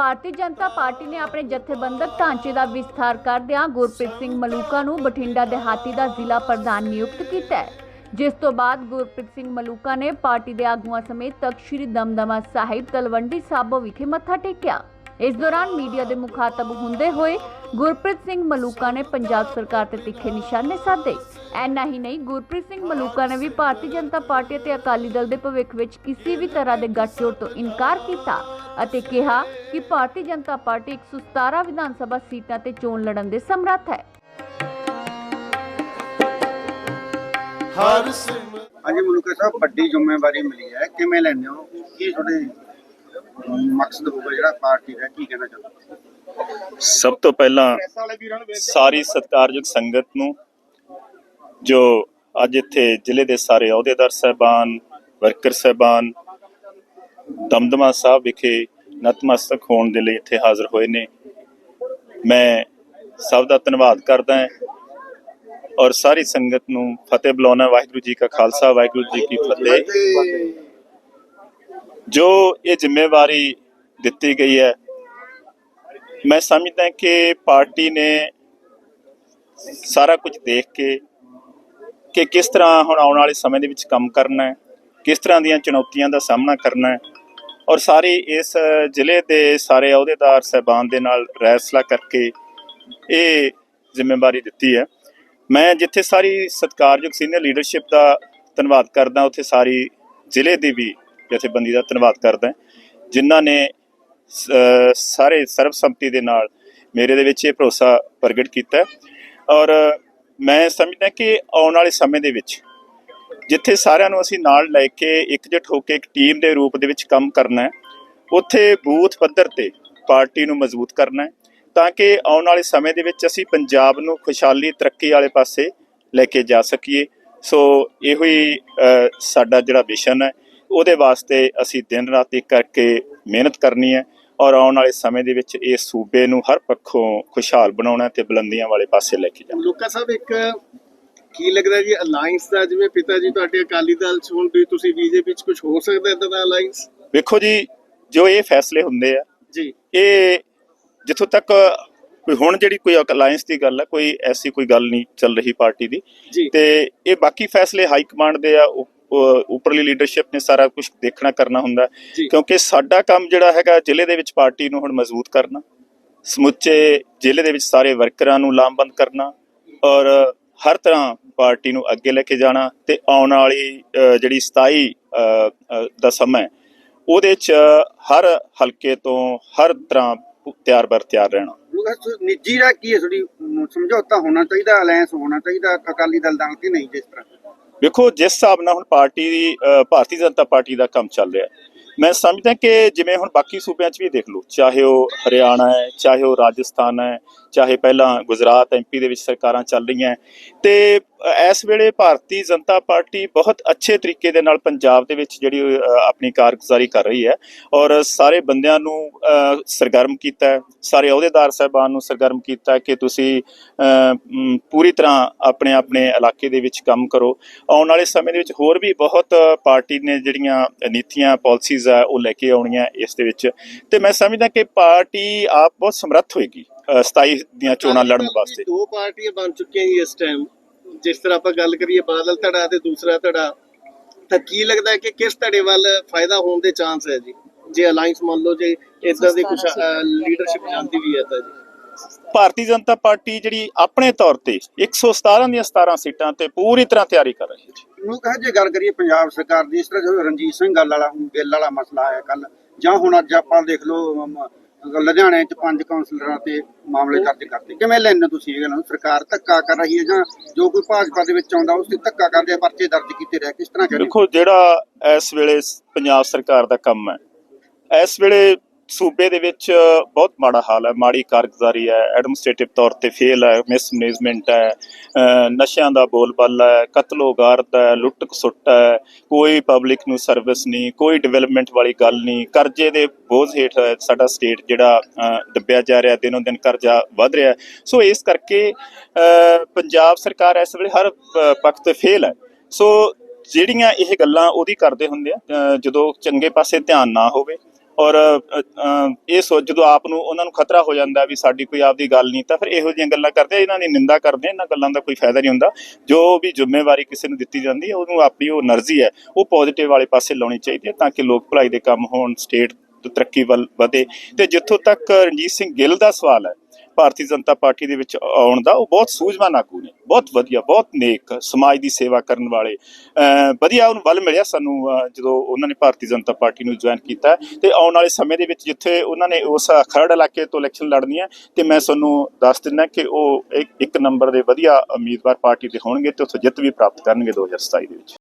Bharatiya Janata party ਨੇ ਆਪਣੇ ਜਥੇਬੰਦਕ ਢਾਂਚੇ ਦਾ ਵਿਸਥਾਰ ਕਰਦਿਆਂ ਗੁਰਪ੍ਰੀਤ ਸਿੰਘ ਮਲੂਕਾ ਨੂੰ ਬਠਿੰਡਾ ਦਿਹਾਤੀ ਦਾ ਜ਼ਿਲ੍ਹਾ ਪ੍ਰਧਾਨ ਨਿਯੁਕਤ ਕੀਤਾ ਹੈ। ਜਿਸ ਤੋਂ ਬਾਅਦ ਗੁਰਪ੍ਰੀਤ ਸਿੰਘ ਮਲੂਕਾ ਨੇ ਪਾਰਟੀ ਦੇ ਆਗੂਆਂ ਸਮੇਤ ਤਖਤ ਸ੍ਰੀ ਦਮਦਮਾ ਸਾਹਿਬ, ਤਲਵੰਡੀ ਸਾਬੋ ਵਿਖੇ ਮੱਥਾ ਟੇਕਿਆ। ਇਸ ਦੌਰਾਨ ਮੀਡੀਆ ਦੇ ਮੁਖਾਤਬ ਹੁੰਦੇ ਹੋਏ ਗੁਰਪ੍ਰੀਤ ਸਿੰਘ ਮਲੂਕਾ ਨੇ ਪੰਜਾਬ ਸਰਕਾਰ ਤੇ ਤਿੱਖੇ ਨਿਸ਼ਾਨੇ ਸਾਧੇ। ਐਨਾ ਹੀ ਨਹੀਂ, ਗੁਰਪ੍ਰੀਤ ਸਿੰਘ ਮਲੂਕਾ ਨੇ ਵੀ ਭਾਰਤੀ ਜਨਤਾ ਪਾਰਟੀ ਅਤੇ ਅਕਾਲੀ ਦਲ ਦੇ ਭਵਿੱਖ ਵਿੱਚ ਕਿਸੇ ਵੀ ਤਰ੍ਹਾਂ ਦੇ ਗੱਠਜੋੜ ਤੋਂ ਇਨਕਾਰ ਕੀਤਾ ਅਤੇ ਕਿਹਾ ਕਿ ਭਾਰਤੀ ਜਨਤਾ ਪਾਰਟੀ 117 ਵਿਧਾਨ ਸਭਾ ਸੀਟਾਂ ਤੇ ਚੋਣ ਲੜਨ ਦੇ ਸਮਰੱਥ ਹੈ। ਹਰ ਸਿਮ ਹਾਂਜੀ ਮੁਲੂਕਾ ਸਾਹਿਬ ਵੱਡੀ ਜ਼ਿੰਮੇਵਾਰੀ ਮਿਲੀ ਹੈ। ਕਿਵੇਂ ਲੈਂਦੇ ਹੋ? ਕੀ ਤੁਹਾਡੇ ਮਕਸਦ ਹੋਊਗਾ ਜਿਹੜਾ ਪਾਰਟੀ ਦਾ? ਕੀ ਕਹਿਣਾ ਚਾਹੁੰਦੇ ਸਭ ਤੋਂ ਪਹਿਲਾਂ ਸਾਰੀ ਸਤਿਕਾਰਯੋਗ ਸੰਗਤ ਨੂੰ ਜੋ ਅੱਜ ਇੱਥੇ ਜ਼ਿਲ੍ਹੇ ਦੇ ਸਾਰੇ ਅਹੁਦੇਦਾਰ ਸਹਿਬਾਨ ਵਰਕਰ ਸਹਿਬਾਨ ਦਮਦਮਾ ਸਾਹਿਬ ਵਿਖੇ ਨਤਮਸਤਕ ਹੋਣ ਦੇ ਲਈ ਇੱਥੇ ਹਾਜ਼ਰ ਹੋਏ ਨੇ। ਮੈਂ ਸਭ ਦਾ ਧੰਨਵਾਦ ਕਰਦਾ ਹਾਂ ਔਰ ਸਾਰੀ ਸੰਗਤ ਨੂੰ ਫਤਿਹ ਬੁਲਾਉਣਾ ਵਾਹਿਗੁਰੂ ਜੀ ਕਾ ਖਾਲਸਾ, ਵਾਹਿਗੁਰੂ ਜੀ ਕੀ ਫਤਿਹ। ਜੋ ਇਹ ਜ਼ਿੰਮੇਵਾਰੀ ਦਿੱਤੀ ਗਈ ਹੈ, ਮੈਂ ਸਮਝਦਾ ਕਿ ਪਾਰਟੀ ਨੇ ਸਾਰਾ ਕੁਝ ਦੇਖ ਕੇ ਕਿ ਕਿਸ ਤਰ੍ਹਾਂ ਹੁਣ ਆਉਣ ਵਾਲੇ ਸਮੇਂ ਦੇ ਵਿੱਚ ਕੰਮ ਕਰਨਾ ਹੈ, ਕਿਸ ਤਰ੍ਹਾਂ ਦੀਆਂ ਚੁਣੌਤੀਆਂ ਦਾ ਸਾਹਮਣਾ ਕਰਨਾ ਹੈ ਔਰ ਸਾਰੇ ਇਸ ਜ਼ਿਲ੍ਹੇ ਦੇ ਸਾਰੇ ਅਹੁਦੇਦਾਰ ਸਹਿਬਾਨ ਦੇ ਨਾਲ ਰੈਸਲਾ ਕਰਕੇ ਇਹ ਜ਼ਿੰਮੇਵਾਰੀ ਦਿੱਤੀ ਹੈ। ਮੈਂ ਜਿੱਥੇ ਸਾਰੀ ਸਤਿਕਾਰਯੋਗ ਸੀਨੀਅਰ ਲੀਡਰਸ਼ਿਪ ਦਾ ਧੰਨਵਾਦ ਕਰਦਾ, ਉੱਥੇ ਸਾਰੀ ਜ਼ਿਲ੍ਹੇ ਦੀ ਵੀ ਜਥੇਬੰਦੀ ਦਾ ਧੰਨਵਾਦ ਕਰਦਾ ਜਿਨ੍ਹਾਂ ਨੇ ਸਾਰੇ ਸਰਬਸੰਮਤੀ ਦੇ ਨਾਲ ਮੇਰੇ ਦੇ ਵਿੱਚ ਇਹ ਭਰੋਸਾ ਪ੍ਰਗਟ ਕੀਤਾ ਔਰ ਮੈਂ ਸਮਝਦਾ ਕਿ ਆਉਣ ਵਾਲੇ ਸਮੇਂ ਦੇ ਵਿੱਚ ਜਿੱਥੇ ਸਾਰਿਆਂ ਨੂੰ ਅਸੀਂ ਨਾਲ ਲੈ ਕੇ ਇਕਜੁੱਟ ਹੋ ਕੇ ਇੱਕ ਟੀਮ ਦੇ ਰੂਪ ਦੇ ਵਿੱਚ ਕੰਮ ਕਰਨਾ ਹੈ, ਉੱਥੇ ਬੂਥ ਪੱਧਰ ਤੇ ਪਾਰਟੀ ਨੂੰ ਮਜ਼ਬੂਤ ਕਰਨਾ ਹੈ, ਤਾਂ ਕਿ ਆਉਣ ਵਾਲੇ ਸਮੇਂ ਦੇ ਵਿੱਚ ਅਸੀਂ ਪੰਜਾਬ ਨੂੰ ਖੁਸ਼ਹਾਲੀ, ਤਰੱਕੀ ਵਾਲੇ ਪਾਸੇ ਲੈ ਕੇ ਜਾ ਸਕੀਏ। ਸੋ ਇਹੋ ਹੀ ਸਾਡਾ ਜਿਹੜਾ ਵਿਸ਼ਨ ਹੈ, ਉਹਦੇ ਵਾਸਤੇ ਅਸੀਂ ਦਿਨ ਰਾਤ ਇੱਕ ਕਰਕੇ ਮਿਹਨਤ ਕਰਨੀ ਹੈ ਔਰ ਆਉਣ ਵਾਲੇ ਸਮੇਂ ਦੇ ਵਿੱਚ ਇਹ ਸੂਬੇ ਨੂੰ ਹਰ ਪੱਖੋਂ ਖੁਸ਼ਹਾਲ ਬਣਾਉਣਾ ਤੇ ਬੁਲੰਦੀਆਂ ਵਾਲੇ ਪਾਸੇ ਲੈ ਕੇ ਜਾਣਾ ਲੋਕਾ ਸਾਹਿਬ, ਇੱਕ ਕੀ ਲੱਗਦਾ ਜੀ ਅਲਾਈਅੰਸ ਦਾ ਜਿਵੇਂ ਪਿਤਾ ਜੀ ਤੁਹਾਡੇ ਅਕਾਲੀ ਦਲ ਚ ਹੁਣ ਵੀ ਤੁਸੀਂ ਬੀਜੇਪੀ ਚ ਕੁਝ ਹੋ ਸਕਦਾ ਇਦਾਂ ਦਾ ਅਲਾਈਅੰਸ ਵੇਖੋ ਜੀ ਜੋ ਇਹ ਫੈਸਲੇ ਹੁੰਦੇ ਆ ਜੀ। ਇਹ ਜਿੱਥੋਂ ਤੱਕ ਕੋਈ ਹੁਣ ਜਿਹੜੀ ਕੋਈ ਅਲਾਈਅੰਸ ਦੀ ਗੱਲ ਹੈ ਕੋਈ ਐਸੀ ਕੋਈ ਗੱਲ ਨਹੀਂ ਚੱਲ ਰਹੀ ਪਾਰਟੀ ਦੀ। ਤੇ ਇਹ ਬਾਕੀ ਫੈਸਲੇ ਹਾਈ ਕਮਾਂਡ ਦੇ ਆ ਉੱਪਰਲੀ ਲੀਡਰਸ਼ਿਪ ਨੇ ਸਾਰਾ ਕੁਝ ਦੇਖਣਾ ਕਰਨਾ ਹੁੰਦਾ। ਕਿਉਂਕਿ ਸਾਡਾ ਕੰਮ ਜਿਹੜਾ ਹੈਗਾ ਜ਼ਿਲ੍ਹੇ ਦੇ ਵਿੱਚ ਪਾਰਟੀ ਨੂੰ ਹੁਣ ਮਜ਼ਬੂਤ ਕਰਨਾ ਸਮੁੱਚੇ ਜ਼ਿਲ੍ਹੇ ਦੇ ਵਿੱਚ ਸਾਰੇ ਵਰਕਰਾਂ ਨੂੰ ਲਾਮਬੰਦ ਕਰਨਾ ਔਰ ਹਰ ਤਰ੍ਹਾਂ ਪਾਰਟੀ ਨੂੰ ਅੱਗੇ ਲੈ ਕੇ ਜਾਣਾ ਤੇ ਆਉਣ ਵਾਲੀ ਜਿਹੜੀ 27 ਅ, ਅ, ਦਾ ਸਮਾਂ ਉਹਦੇ ਚ ਹਰ ਹਲਕੇ ਤੋਂ ਹਰ ਤਰ੍ਹਾਂ ਤਿਆਰ ਬਰ ਤਿਆਰ ਰਹਿਣਾ। ਨਿੱਜੀ ਦਾ ਕੀ ਹੈ ਅਮ, ਸਮਝੌਤਾ ਹੋਣਾ ਚਾਹੀਦਾ ਅਲਾਈਅੰਸ ਹੋਣਾ ਚਾਹੀਦਾ ਅਕਾਲੀ ਦਲ ਨਾਲ ਕਿ ਨਹੀਂ ਜਿਸ ਤਰ੍ਹਾਂ? ਵੇਖੋ ਜਿਸ ਹਿਸਾਬ ਨਾਲ ਹੁਣ ਪਾਰਟੀ ਦੀ ਭਾਰਤੀ ਜਨਤਾ ਪਾਰਟੀ ਦਾ ਕੰਮ ਚੱਲ ਰਿਹਾ ਮੈਂ ਸਮਝਦਾ ਕਿ ਜਿਵੇਂ ਹੁਣ ਬਾਕੀ ਸੂਬਿਆਂ 'ਚ ਵੀ ਦੇਖ ਲਓ ਚਾਹੇ ਉਹ ਹਰਿਆਣਾ ਹੈ ਚਾਹੇ ਉਹ ਰਾਜਸਥਾਨ ਹੈ ਚਾਹੇ ਪਹਿਲਾਂ ਗੁਜਰਾਤ ਐਮਪੀ ਦੇ ਵਿੱਚ ਸਰਕਾਰਾਂ ਚੱਲ ਰਹੀਆਂ ਹੈ, ਤੇ ਇਸ ਵੇਲੇ ਭਾਰਤੀ ਜਨਤਾ ਪਾਰਟੀ ਬਹੁਤ ਅੱਛੇ ਤਰੀਕੇ ਦੇ ਨਾਲ ਪੰਜਾਬ ਦੇ ਵਿੱਚ ਜਿਹੜੀ ਆਪਣੀ ਕਾਰਗੁਜ਼ਾਰੀ ਕਰ ਰਹੀ ਹੈ ਔਰ ਸਾਰੇ ਬੰਦਿਆਂ ਨੂੰ ਸਰਗਰਮ ਕੀਤਾ ਸਾਰੇ ਅਹੁਦੇਦਾਰ ਸਾਹਿਬਾਨ ਨੂੰ ਸਰਗਰਮ ਕੀਤਾ ਕਿ ਤੁਸੀਂ ਪੂਰੀ ਤਰ੍ਹਾਂ ਆਪਣੇ ਆਪਣੇ ਇਲਾਕੇ ਦੇ ਵਿੱਚ ਕੰਮ ਕਰੋ। ਆਉਣ ਵਾਲੇ ਸਮੇਂ ਦੇ ਵਿੱਚ ਹੋਰ ਵੀ ਬਹੁਤ ਪਾਰਟੀ ਨੇ ਜਿਹੜੀਆਂ ਨੀਤੀਆਂ ਪਾਲਿਸੀਜ਼ ਆ ਉਹ ਲੈ ਕੇ ਆਉਣੀਆਂ ਇਸ ਦੇ ਵਿੱਚ। ਤੇ ਮੈਂ ਸਮਝਦਾ ਕਿ ਪਾਰਟੀ ਆਪ ਬਹੁਤ ਸਮਰੱਥ ਹੋਏਗੀ। 27 ਦੀਆਂ ਚੋਣਾਂ ਲੜਨ ਵਾਸਤੇ। ਦੋ ਪਾਰਟੀਆਂ ਬਣ ਚੁੱਕੀਆਂ ਜੀ ਇਸ ਟਾਈਮ ਜਿਸ ਤਰ੍ਹਾਂ ਆਪਾਂ ਗੱਲ ਕਰੀਏ ਬਾਦਲ ਧੜਾ ਤੇ ਦੂਸਰਾ ਧੜਾ ਤਾਂ ਕੀ ਲੱਗਦਾ ਹੈ ਕਿ ਕਿਸ ਧੜੇ ਵੱਲ ਫਾਇਦਾ ਹੋਣ ਦੇ ਚਾਂਸ ਹੈ ਜੀ? ਜੇ ਅਲਾਈਅੰਸ ਮੰਨ ਲਓ ਜੇ ਇਦਾਂ ਦੀ ਕੁਝ ਲੀਡਰਸ਼ਿਪ ਜਾਂਦੀ ਵੀ ਹੈ ਤਾਂ ਜੀ। ਭਾਰਤੀ ਜਨਤਾ ਪਾਰਟੀ ਜਿਹੜੀ ਆਪਣੇ ਤੌਰ ਤੇ 117 ਦੀਆਂ 17 ਸੀਟਾਂ ਤੇ ਪੂਰੀ ਤਰ੍ਹਾਂ ਤਿਆਰੀ ਕਰ ਰਹੀ ਹੈ ਜੀ। ਮੁਲੂਕਾ ਜੇ ਗੱਲ ਕਰੀਏ ਪੰਜਾਬ ਸਰਕਾਰ ਦੀ ਇਸ ਤਰ੍ਹਾਂ ਜਿਵੇਂ ਰਣਜੀਤ ਸਿੰਘ ਗੱਲ ਵਾਲਾ ਬਿੱਲ ਵਾਲਾ ਮਸਲਾ ਆਇਆ ਕੱਲ ਜਾਂ ਹੁਣ ਅੱਜ ਆਪਾਂ ਦੇਖ ਲਓ ਲੁਧਿਆਣੇ ਚ ਪੰਜ ਕਾਉਂਸਲਰਾਂ ਤੇ ਮਾਮਲੇ ਦਰਜ ਕਰਤੇ। ਕਿਵੇਂ ਲੈਣੇ ਤੁਸੀਂ ਇਹਨਾਂ ਨੂੰ? ਸਰਕਾਰ ਧੱਕਾ ਕਰ ਰਹੀ ਹੈ ਜਾਂ ਜੋ ਕੋਈ ਭਾਜਪਾ ਦੇ ਵਿੱਚ ਆਉਂਦਾ, ਉਸ ਤੇ ਧੱਕਾ ਕਰਦੇ ਪਰਚੇ ਦਰਜ ਕੀਤੇ ਰਹੇ ਕਿਸ ਤਰ੍ਹਾਂ ਕਰੀਏ ਦੇਖੋ, ਜਿਹੜਾ ਇਸ ਵੇਲੇ ਪੰਜਾਬ ਸਰਕਾਰ ਦਾ ਕੰਮ ਹੈ, ਇਸ ਵੇਲੇ ਸੂਬੇ ਦੇ ਵਿੱਚ ਬਹੁਤ ਮਾੜਾ ਹਾਲ ਹੈ, ਮਾੜੀ ਕਾਰਗੁਜ਼ਾਰੀ ਹੈ ਐਡਮਿਨਿਸਟ੍ਰੇਟਿਵ ਤੌਰ ਤੇ ਫੇਲ ਹੈ ਮਿਸਮੈਨੇਜਮੈਂਟ ਹੈ ਨਸ਼ਿਆਂ ਦਾ ਬੋਲਬਾਲਾ ਹੈ, ਕਤਲੋ ਗਾਰਦ ਹੈ, ਲੁੱਟ ਖਸੁੱਟ ਹੈ, ਕੋਈ ਪਬਲਿਕ ਨੂੰ ਸਰਵਿਸ ਨਹੀਂ, ਕੋਈ ਡਿਵੈਲਪਮੈਂਟ ਵਾਲੀ ਗੱਲ ਨਹੀਂ, ਕਰਜ਼ੇ ਦੇ ਬੋਝ ਹੇਠ ਸਾਡਾ ਸਟੇਟ ਜਿਹੜਾ ਦੱਬਿਆ ਜਾ ਰਿਹਾ, ਦਿਨੋਂ ਦਿਨ ਕਰਜ਼ਾ ਵਧ ਰਿਹਾ ਸੋ ਇਸ ਕਰਕੇ ਪੰਜਾਬ ਸਰਕਾਰ ਇਸ ਵੇਲੇ ਹਰ ਪੱਖ ਤੇ ਫੇਲ ਹੈ। ਸੋ ਜਿਹੜੀਆਂ ਇਹ ਗੱਲਾਂ ਉਹਦੀ ਕਰਦੇ ਹੁੰਦੇ ਆ ਜਦੋਂ ਚੰਗੇ ਪਾਸੇ ਧਿਆਨ ਨਾ ਹੋਵੇ ਔਰ ਇਹ ਸੋਚ ਜਦੋਂ ਆਪ ਨੂੰ ਉਹਨਾਂ ਨੂੰ ਖਤਰਾ ਹੋ ਜਾਂਦਾ ਵੀ ਸਾਡੀ ਕੋਈ ਆਪਦੀ ਗੱਲ ਨਹੀਂ, ਤਾਂ ਫਿਰ ਇਹੋ ਜਿਹੀਆਂ ਗੱਲਾਂ ਕਰਦੇ ਇਹਨਾਂ ਦੀ ਨਿੰਦਾ ਕਰਦੇ ਇਹਨਾਂ ਗੱਲਾਂ ਦਾ ਕੋਈ ਫਾਇਦਾ ਨਹੀਂ ਹੁੰਦਾ। ਜੋ ਵੀ ਜ਼ਿੰਮੇਵਾਰੀ ਕਿਸੇ ਨੂੰ ਦਿੱਤੀ ਜਾਂਦੀ ਹੈ ਉਹਨੂੰ ਆਪਣੀ ਉਹ એનર્ਜੀ ਹੈ, ਉਹ ਪੋਜ਼ਿਟਿਵ ਵਾਲੇ ਪਾਸੇ ਲਾਉਣੀ ਚਾਹੀਦੀ ਹੈ ਤਾਂ ਕਿ ਲੋਕ ਭਲਾਈ ਦੇ ਕੰਮ ਹੋਣ ਸਟੇਟ ਤਰੱਕੀ ਵੱਲ ਵਧੇ। ਤੇ ਜਿੱਥੋਂ ਤੱਕ ਰਣਜੀਤ ਸਿੰਘ ਗਿੱਲ ਦਾ ਸਵਾਲ ਹੈ ਭਾਰਤੀ ਜਨਤਾ ਪਾਰਟੀ ਦੇ ਵਿੱਚ ਆਉਣ ਦਾ ਉਹ ਬਹੁਤ ਸੂਝਵਾਨ ਆਗੂ ਨੇ। ਬਹੁਤ ਵਧੀਆ, ਬਹੁਤ ਨੇਕ ਸਮਾਜ ਦੀ ਸੇਵਾ ਕਰਨ ਵਾਲੇ ਵਧੀਆ ਉਹਨੂੰ ਬਲ ਮਿਲਿਆ ਸਾਨੂੰ ਜਦੋਂ ਉਹਨਾਂ ਨੇ ਭਾਰਤੀ ਜਨਤਾ ਪਾਰਟੀ ਨੂੰ ਜੁਆਇਨ ਕੀਤਾ। ਤੇ ਆਉਣ ਵਾਲੇ ਸਮੇਂ ਦੇ ਵਿੱਚ ਜਿੱਥੇ ਉਹਨਾਂ ਨੇ ਉਸ ਖਰੜ ਇਲਾਕੇ ਤੋਂ ਇਲੈਕਸ਼ਨ ਲੜਨੀ ਹੈ, ਤੇ ਮੈਂ ਤੁਹਾਨੂੰ ਦੱਸ ਦਿੰਦਾ ਕਿ ਉਹ ਇੱਕ ਇੱਕ ਨੰਬਰ ਦੇ ਵਧੀਆ ਉਮੀਦਵਾਰ ਪਾਰਟੀ ਦੇ ਹੋਣਗੇ ਤੇ ਉੱਥੋਂ ਜਿੱਤ ਵੀ ਪ੍ਰਾਪਤ ਕਰਨਗੇ 2027 ਦੇ ਵਿੱਚ।